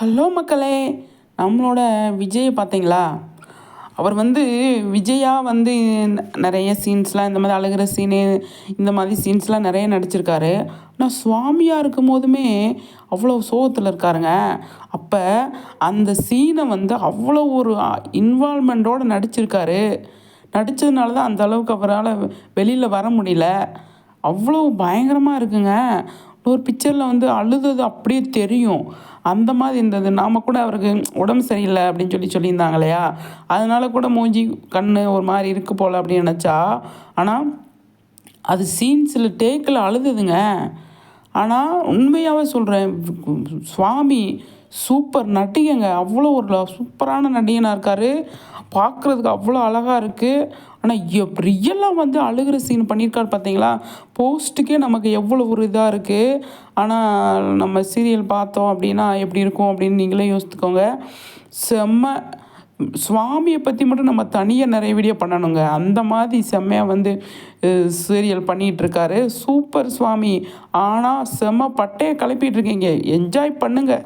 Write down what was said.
Hello மக்களே நம்மளோட விஜயை பார்த்தீங்களா? அவர் வந்து விஜயா வந்து ந- நிறைய சீன்ஸ்லாம் இந்த மாதிரி அழுகிற சீனு இந்த மாதிரி சீன்ஸ்லாம் நிறைய நடிச்சிருக்காரு. ஆனால் சுவாமியாக இருக்கும் போதுமே அவ்வளோ சோகத்தில் இருக்காருங்க. அப்போ அந்த சீனை வந்து அவ்வளோ ஒரு இன்வால்மெண்ட்டோடு நடிச்சிருக்காரு. நடித்ததுனால தான் அந்த அளவுக்கு அவரால் வெளியில் வர முடியல. அவ்வளோ பயங்கரமாக இருக்குங்க. ஒரு பிக்சரில் வந்து அழுதது அப்படியே தெரியும். அந்த மாதிரி இருந்தது. நாம் கூட அவருக்கு உடம்பு சரியில்லை அப்படின்னு சொல்லி சொல்லியிருந்தாங்க இல்லையா? அதனால கூட மூஞ்சி கண் ஒரு மாதிரி இருக்கு போல் அப்படின்னு நினச்சா. ஆனால் அது சீன்ஸில் டேக்கில் அழுதுதுங்க. ஆனால் உண்மையாகவே சொல்கிறேன் சுவாமி சூப்பர் நடிகைங்க. அவ்வளோ ஒரு சூப்பரான நடிகனாக இருக்கார். பார்க்குறதுக்கு அவ்வளோ அழகாக இருக்குது ஆனால் ரியலாக வந்து அழுகிற சீன் பண்ணியிருக்காரு பார்த்தீங்களா போஸ்ட்டுக்கே நமக்கு எவ்வளோ ஒரு இதாக இருக்குது ஆனால் நம்ம சீரியல் பார்த்தோம் அப்படின்னா எப்படி இருக்கும் அப்படின்னு நீங்களே யோசித்துக்கோங்க. செம்ம சுவாமியை பற்றி மட்டும் நம்ம தனியாக நிறைய வீடியோ பண்ணணுங்க. அந்த மாதிரி செம்மையாக வந்து சீரியல் பண்ணிகிட்ருக்காரு சூப்பர் சுவாமி. ஆனால் செம்ம பட்டையை கிளப்பிட்டு இருக்கீங்க என்ஜாய் பண்ணுங்கள்